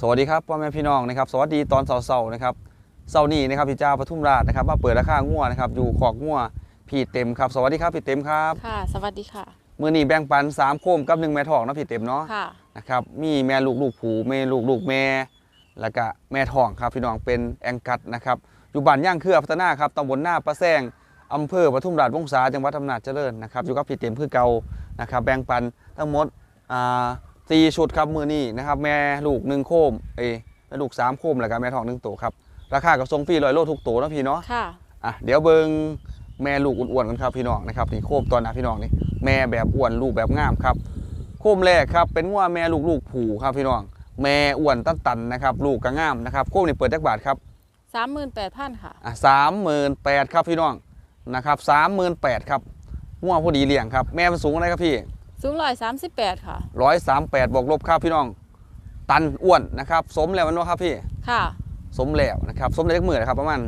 สวัสดีครับพ่อแม่พี่น้องนะครับสวัสดีตอนเสาร์ๆนะครับเสาร์นี้นะครับพี่เจ้าปทุมราชนะครับมาเปิดราคางัวนะครับอยู่ขอกงัวพี่เต็มครับ สวัสดีครับพี่เต็มครับค่ะ สวัสดีค่ะมือนี้แบ่งปันสามโคมกับหนึ่งแม่ทองเนาะพี่เต็มเนาะค่ะนะครับมีแม่ลูกลูกผูแม่ลูกลูกแม่ แล้วก็แม่ทองครับพี่น้องเป็นแองกัดนะครับอยู่บ้านย่างเครือพัฒนาครับตำบลหน้าประแซงอำเภอปทุมราชวงศาจังหวัดอำนาจเจริญนะครับอยู่กับพี่เต็มคือเก่านะครับแบ่งปันทั้งหมดอ่า สี่ชุดครับมือนี้นะครับแม่ลูกหนึ่งโคมเอยแม่ลูกสามโคมแล้วก็แม่ทองหนึ่งตัวครับราคากับทรงฟรีร้อยโลทุกตัวเนาะพี่เนาะค่ะอะเดี๋ยวเบิงแม่ลูกอ้วนๆกันครับพี่น้องนะครับนี่โคมตอนหนะพี่น้องนี่แม่แบบอ้วนลูกแบบงามครับโคมแรกครับเป็นว่าแม่ลูกลูกผูครับพี่น้อง แม่อ้วนตันตันๆนะครับลูกก็งามนะครับโคมนี่เปิดจักบาทครับสามหมื่นแปดพันค่ะอะสามหมื่นแปดครับพี่น้องนะครับสามหมื่นแปดครับง่วงพอดีเลี้ยงครับแม่มันสูงอะไรครับพี่ สูงร้อยสามสิบแปดค่ะร้อยสามแปดบวกลบครับพี่น้อง ตันอ้วนนะครับ สมแล้วมันว่าครับพี่ ค่ะ สมแล้วนะครับ สมได้จักมือนะครับประมาณ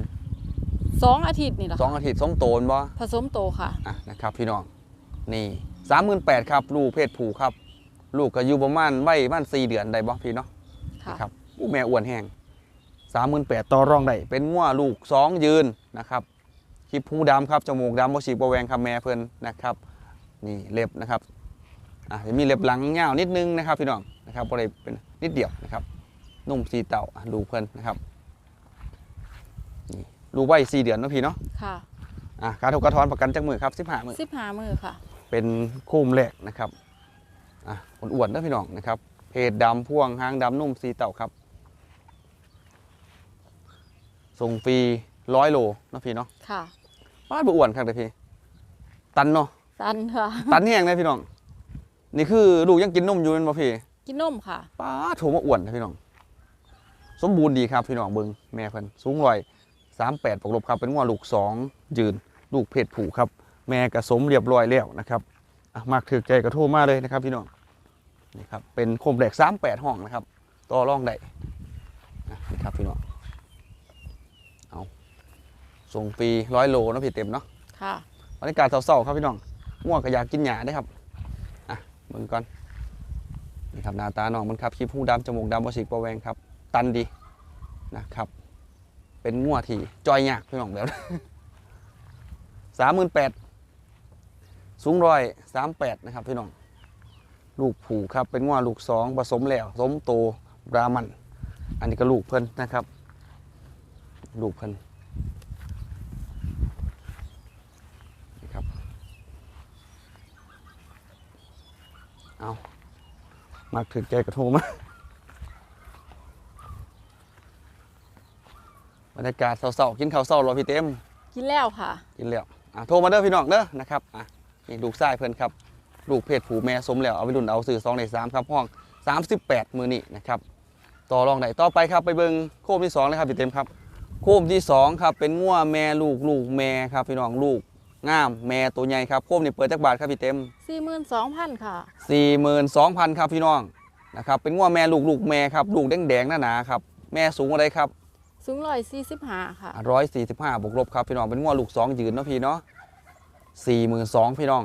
สองอาทิตย์นี่แหละสองอาทิตย์สมโตนบ่ผสมโตค่ะอะนะครับพี่น้อง นี่สามหมื่นแปดครับ ลูกเพศผู้ครับ ลูกก็อยู่ประมาณไม่ประมาณสี่เดือนได้บ่พี่เนาะค่ะนะครับอู้แม่อ้วนแห้งสามหมื่นแปดต่อรองได้ เป็นงัวลูกสองยืนนะครับคลิปหูดำครับ จมูกดำโมฉีกบแวงครับแม่เพิ่นนะครับ นี่เล็บนะครับ อะจะมีเล็บหลังเงาวนิดนึงนะครับพี่น้องนะครับบ่ได้เป็นนิดเดียวนะครับ นุ่มสีเต่าอะดูเพิ่นนะครับนี่ลูกไว้สี่เดือนเนาะพี่เนาะค่ะอะการถูกกระท้อนประกันจักมือครับสิบห้ามือสิบห้ามือค่ะ เป็นคู่มแรกนะครับอะอ้วนๆนะพี่น้องนะครับ เพจดำพ่วงหางดำนุ่มสีเต่าครับส่งฟรีร้อยโลนะพี่เนาะค่ะป้าดบ่อ้วนครับเลยพี่ ตันเนาะตันค่ะ ตันแห้งเลยพี่น้อง นี่คือลูกยังกินนมอยู่เป็นบ่พี่กินนมค่ะป้าดโถมาอ้วนนะพี่น้อง สมบูรณ์ดีครับพี่น้องเบิงแม่เพิ่นสูงร้อยสามแปดปกลบครับเป็นงัวลูกสองยืน ลูกเพศผูครับ แม่กระสมเรียบร้อยแล้วนะครับอะมากถือใจกระโทรมาเลยนะครับพี่น้องนี่ครับเป็นโคมแหลกสามแปดห้องนะครับต่อรองได้อะนี่ครับพี่น้องเอาส่งฟรีร้อยโลเนาะพี่เต็มเนาะค่ะบรรยากาศเศร้าๆครับพี่น้องง่วงก็อยากกินหญ้าได้ครับอะ เบิ่งก่อนนี่ครับหน้าตาน้องมันครับขี้ผู้ดำจมูกดำบสิกประแวงครับ ตันดีนะครับ เป็นง่วที่จอยยากพี่น้องแบบสามหมื่นแปดสูงร้อยสามแปดนะครับพี่น้องลูกผูครับเป็นง่วลูกสองผสมแล้วสมโตบรามัน อันนี้ก็ลูกเพิ่นนะครับ ลูกเพิ่นครับ เอามาถึงใจกระโทรมาบรรยากาศเศร้าๆกินข้าวเศร้ารอพี่เต็ม กินแล้วค่ะ กินแล้วอะโทรมาเด้อพี่น้องเด้อนะครับอะนี่ลูกชายเพิ่นครับ ลูกเพศผูแม่สมแล้ว เอาไปดุนเอาสื่อสองในสามครับ ห้อง38มือนี่นะครับ ต่อรองไหนต่อไปครับไปเบิงโคมที่สองเลยครับพี่เต็มครับ โคมที่สองครับเป็นงัวแม่ลูกลูกแม่ครับพี่น้องลูก งามแม่ตัวใหญ่ครับโคมนี่เปิดจักบาทครับพี่เต็มสี่หมื่นสองพันค่ะ42,000ครับพี่น้องนะครับเป็นงัวแม่ลูกลูกแม่ครับลูกแดงๆหนาๆครับแม่สูงอะไรครับ สูงร้อยสี่สิบห้าค่ะร้อยสี่สิบห้าบวกลบครับพี่น้องเป็นงัวลูกสองยืนเนาะพี่เนาะสี่หมื่นสองพี่น้อง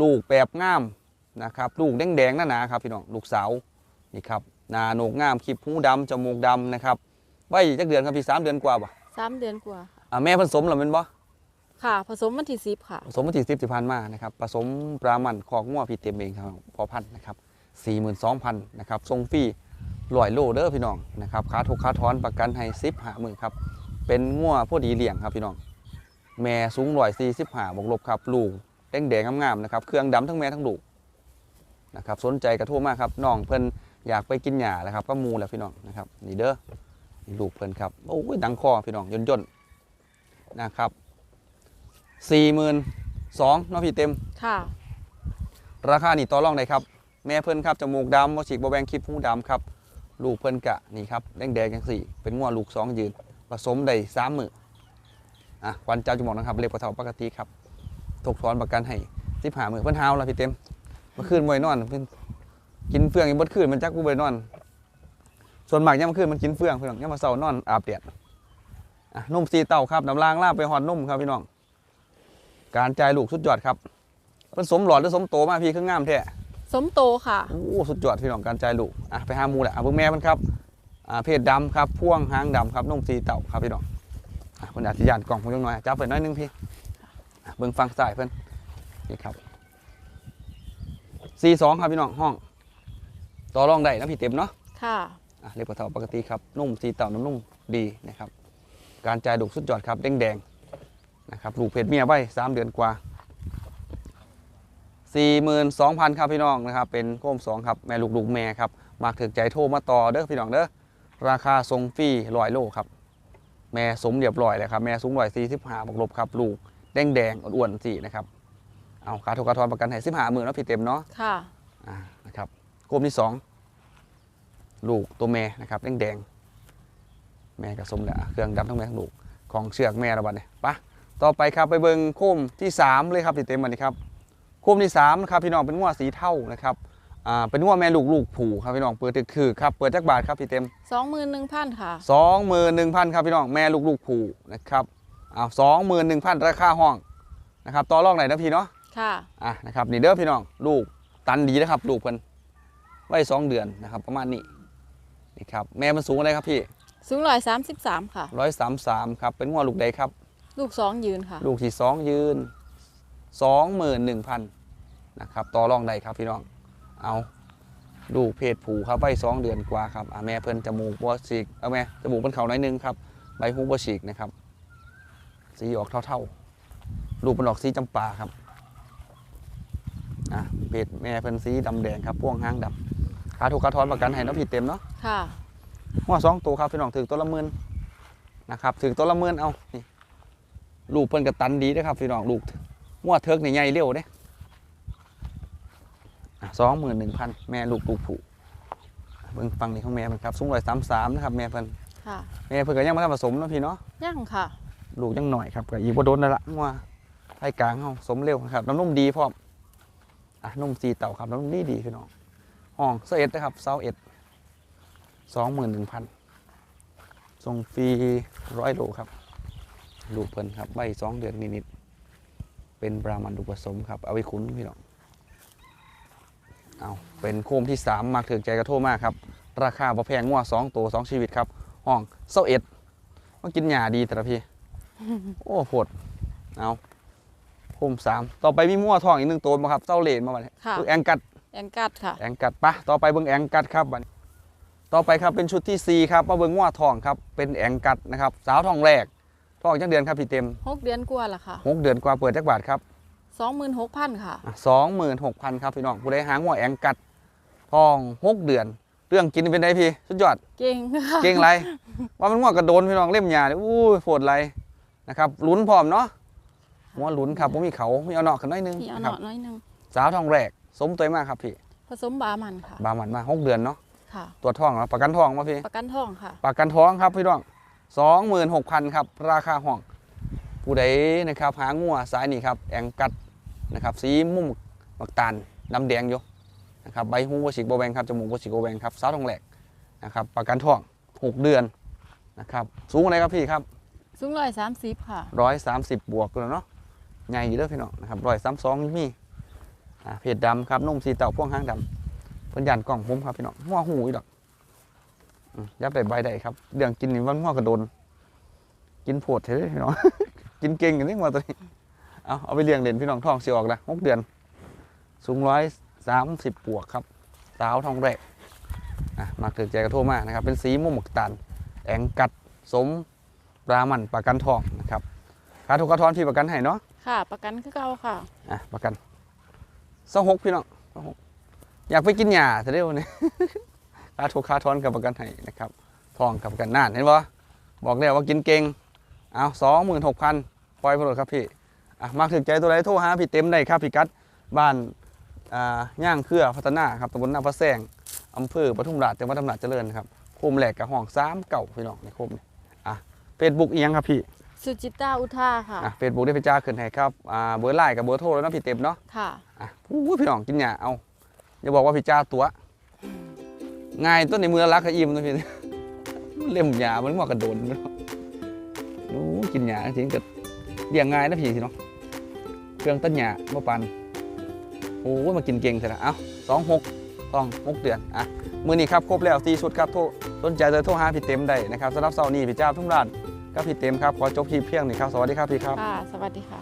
ลูกแบบงามนะครับลูกแดงๆหนาๆครับพี่น้องลูกสาวนี่ครับหนาโหนกงามคลิปหูดำจมูกดำนะครับไว้จักเดือนครับพี่สามเดือนกว่าป่ะสามเดือนกว่าค่ะอะแม่ผสมหรือเป็นบ่ ค่ะ ผสมวันที่สิบค่ะ ผสมมาที่สิบสิพันมานะครับผสมปลามันคอกงัวพี่เต็มเองครับพอพันนะครับสี่หมื่นสองพันนะครับทรงฟรีลอยโลเด้อพี่น้องนะครับค่าทุกค่าถอนประกันให้สิบหาหมื่นครับเป็นงัวพอดีเลี้ยงครับพี่น้อง แม่สูงร้อยสี่สิบหาบวกลบครับลูกแดงแดงงามๆนะครับเครื่องดำทั้งแม่ทั้งลูกนะครับสนใจกระโทรมากครับน้องเพิ่นอยากไปกินหญ้าแล้วครับก็มูแหล้วพี่น้องนะครับนี่เด้อนี่ลูกเพิ่นครับโอ้ยดังคอพี่น้องย่นๆนะครับ สี่หมื่นสองเนาะพี่เต็ม ค่ะ ราคานี่ต่อรองได้ครับ แม่เพิ่นครับจมูกดำบ่ฉีกบ่แบงคลิปหูดำครับ ลูกเพิ่นกะนี่ครับแดงแดงๆจังสี่ เป็นงัวลูกสองยืน ผสมได้สามมืออะควันเจ้าจุหมอกนะครับเล็กกว่าเท่าปกติครับถกถอนประกันให้สิบหามือเพิ่นหาวแล้วพี่เต็มเมื่อคืนบ่ได้นอนเพิ่นกินเฟืองอีกบดคืนมันจักกูบ่ได้นอน ส่วนมากยามมื้อคืนมันกินเฟืองพี่น้องยามมื้อเช้านอนอาบแดดอะนุ่มสีเต้าครับน้ำลางลาบไปหอดนุ่มครับพี่น้อง การจ่ายลูกสุดยอดครับเพิ่นสมหลอดหรือสมโตมาพี่คืองามแท้สมโตค่ะโอ้สุดยอดพี่น้องการใจลูกอะไปหาหมูแหละอะเบิ่งแม่มันครับอ่าเพศดำครับพ่วงหางดำครับนมสีเต่าครับพี่น้องอะคนอาทิยานกล่องผมจังหน่อยจับเปิดน้อยหนึงพี่อะเบิ่งฟังสายเพิ่นนี่ครับสี่สองครับพี่น้องห้อง ต่อรองได้นะพี่เต็มเนาะค่ะอะเรียกว่าเท่าปกติครับนุ่มสีเต่าน้ำนุ่มดีนะครับ การจ่ายดุกสุดยอดครับแดงแดงๆ นะครับลูกเพชรเมียไว้สามเดือนกว่า 42,000ครับพี่น้องนะครับเป็นโค้มสองครับแม่ลูกลูกแม่ครับมากถึกใจโทรมาต่อเด้อพี่น้องเด้อราคาทรงฟรีร้อยโลครับ แม่สมเรียบร้อยเลยครับแม่สูงร้อยสี่สิบห้าบวกลบครับลูกแดงแดงๆอ้วนๆสี่นะครับเอาค่าทุกกระทอนประกันให้สิบห้าหมื่นแล้วพี่เต็มเนาะค่ะอ่านะครับกลมที่สองลูกตัวแม่นะครับแดงแดงๆแม่กับสมแล้วเครื่องดำทั้งแม่ทั้งลูกของเชือกแม่ระบาดเนี่ยปะ ต่อไปครับไปเบิงโคมที่สามเลยครับพี่เต็มวันนี้ครับโคมที่สามนะครับพี่น้องเป็นงัวสีเท่านะครับอ่าเป็นงัวแม่ลูกลูกผูครับพี่น้องเปิดตึกคือครับเปิดจักบาทครับพี่เต็มสองหมื่นหนึ่งพันค่ะสองหมื่นหนึ่งพันครับพี่น้องแม่ลูกลูกผูนะครับเอาสองหมื่นหนึ่งพันราคาห้องนะครับต่อรองไหนนะพี่เนาะค่ะอะนะครับนี่เด้อพี่น้องลูกตันดีนะครับลูกเพิ่นไว้สองเดือนนะครับประมาณนี้นี่ครับแม่มันสูงอะไรครับพี่สูงร้อยสามสิบสามค่ะร้อยสามสามครับเป็นงัวลูกใดครับ ลูกสองยืนค่ะ ลูกที่สองยืนสองหมื่นหนึ่งพันนะครับต่อรองใดครับพี่น้องเอาลูกเพศผูครับไว้สองเดือนกว่าครับอะแม่เพิ่นจมูกบัวฉีกเอาแม่จมูกเป็นเขาหน่อยหนึงครับใบหูบัวฉีกนะครับ สีออกเท่าๆลูกเป็นออกสีจำปาครับอะเพจแม่เพิ่นสีดำแดงครับพ่วงห้างดำขาถูกขาทอนประกันให้เน้องผิดเต็มเนาะค่ะหัวสองตัวครับพี่น้องถึงตัวละหมื่นนะครับถึงตัวละหมื่นเอานี่ ลูกเพิ่นกระตันดีนะครับพี่น้องลูกหัวเทิกนี่ใหญ่เร็วเด้สองหมื่นหนึ่งพันแม่ลูกลูกผูเบิ่งฟังนี่ของแม่เพิ่นครับสูงร้อยสามสามนะครับแม่เพิ่นค่ะแม่เพิ่นก็ยังไม่ทันผสมเนาะพี่เนาะย่างค่ะ ลูกยังหน่อยครับก็อีกว่าโดนนั่นละงัวไทยกลางเฮาสมเร็วนะครับน้ำนุ่มดีพร้อมอะนุ่มสีเต่าครับน้ำนุ่มดีดีพี่น้องห้องเสเอ็ดนะครับเซาเอ็ดสองหมื่นหนึ่งพันส่งฟรีร้อยโลครับ ลูกเพิ่นครับใบสองเดือนนิดๆเป็นบรามันลูกผสมครับ เอาไปคุ้นพี่น้องเอาเป็นโคมที่สามมากถึงใจกระโทษมากครับ ราคาพอแพงงัวสองตัวสองชีวิตครับ ห้องเซาเอ็ดมากินหญ้าดีแต่ละพี่ โอ้โหดเอาโคมสามต่อไปมีมั่วทองอีกหนึ่งตัวมาครับเซาเลนมาบัดนี้ค่ะลูกแองกัดแองกัดค่ะแองกัดปะต่อไปเบิ้งแองกัดครับบัดนี้ต่อไปครับเป็นชุดที่สี่ครับมาเบิ้งงัวทองครับเป็นแองกัดนะครับ สาวทองแรก ทองจักเดือนครับพี่เต็มหกเดือนกว่าละค่ะหกเดือนกว่าเปิดจักบาทครับสองหมื่นหกพันค่ะสองหมื่นหกพันครับพี่น้องผู้ใดหางงัวแองกัดทองหกเดือน เรื่องกินเป็นไงพี่สุดยอดเก่งค่ะเก่งไรว่ามันงัวกระโดนพี่น้องเล่มหยาเลยอู้ยโผดไรนะครับลุ้นพร้อมเนาะหัวลุ้นครับผมมีเขามีเอาเนาะกันหน้อยนึงพี่เอานะหคน่รัอบน้อยหนึงสาวทองแรก สมตัวมากครับพี่ ผสมบามันค่ะ บามันมาหกเดือนเนาะค่ะตัวจทองแล้วประกันทองมาพี่ประกันทองค่ะ ประกันท้องครับพี่น้อง สองหมื่นหกพันครับราคาห้อง ผู้ใดนะครับหางัวสายนี่ครับแองกัดนะครับสีมุมบักตาลดำแดงอยู่นะครับใบหูวัชิกโบแบงครับจมูกวัชิกโบแบงครับสาวทองแรกนะครับประกันทองหกเดือนนะครับสูงอะไรครับพี่ครับสูงร้อยสามสิบค่ะร้อยสามสิบบวกแล้วเนาะใหญ่อยู่เด้อพี่น้องนะครับร้อยสามสองมีอ่าเพจดำครับนุ่มสีเต่าพ่วงห้างดำเพิ่นยันกล่องผมครับพี่น้องหัวหูอีดอกอืม ยับได้ใบได้ครับเรื่องกินนี่มันหัวกระโดน กินโผดเถอะพี่น้อง กินเก่งกันนี่มาตัวนี้ เอาเอาไปเลี้ยงเด่นพี่น้องท้องเสียออกละหกเดือน สูงร้อยสามสิบบวกครับ สาวทองแรกอะมาเกิดใจกระโทษมากนะครับ เป็นสีม่วงหมกตันแองกัดสมปลามันประกันทองนะครับค่าถูกค่าทอนพี่ประกันให้เนาะ ค่ะ ประกันคือเก่าค่ะ อะประกันสหกพี่น้องสหกอยากไปกินหญ้าแต่เดี๋ยวนี้ ค่าถูกค่าทอนกับประกันให้นะครับทองกับประกันน่านเห็นปะบอกแล้วว่ากินเก่งเอาสองหมื่นหกพันปล่อยไปเลยครับพี่อะมาถึงใจตัวไหนโทรหาพี่เต็มได้ครับพี่กัดบ้านอ่าย่างเครือพัฒนาครับตำบลนาพระแซงอำเภอปทุมราชจังหวัดอำนาจเจริญครับโคมแหลกกับห้องสามเก่าพี่น้องในโคมนี่อะเฟซบุ๊กเอียงครับพี่สุจิตาอุทาค่ะอะเฟซบุ๊กได้ไปจ้าขึ้นให้ครับอ่าเบอร์ไลน์กับเบอร์โทรแล้วเนาะพี่เต็มเนาะค่ะอะอู้พี่น้องกินหยาเอาอย่าบอกว่าพี่จ้าตัว ง่ายต้นในมือรักกับอิ่มนะพี่เล่มหยามันมากระโดนนะนู้กินหยาจริงๆก็เลี้ยงง่ายนะพี่สิเนาะเครื่องต้นหยาเมื่อปันโอ้มากินเก่งเถอะนะเอาสองหกต้องหกเดือนอะมือนี้ครับครบแล้วสี่ชุดครับโทรสนใจเลยโทรหาพี่เต็มได้นะครับสำหรับเสาร์นี้พี่เจ้าทุ่มราชกับพี่เต็มครับขอจบคลิปเพียงนี้ครับสวัสดีครับพี่ครับค่ะสวัสดีค่ะ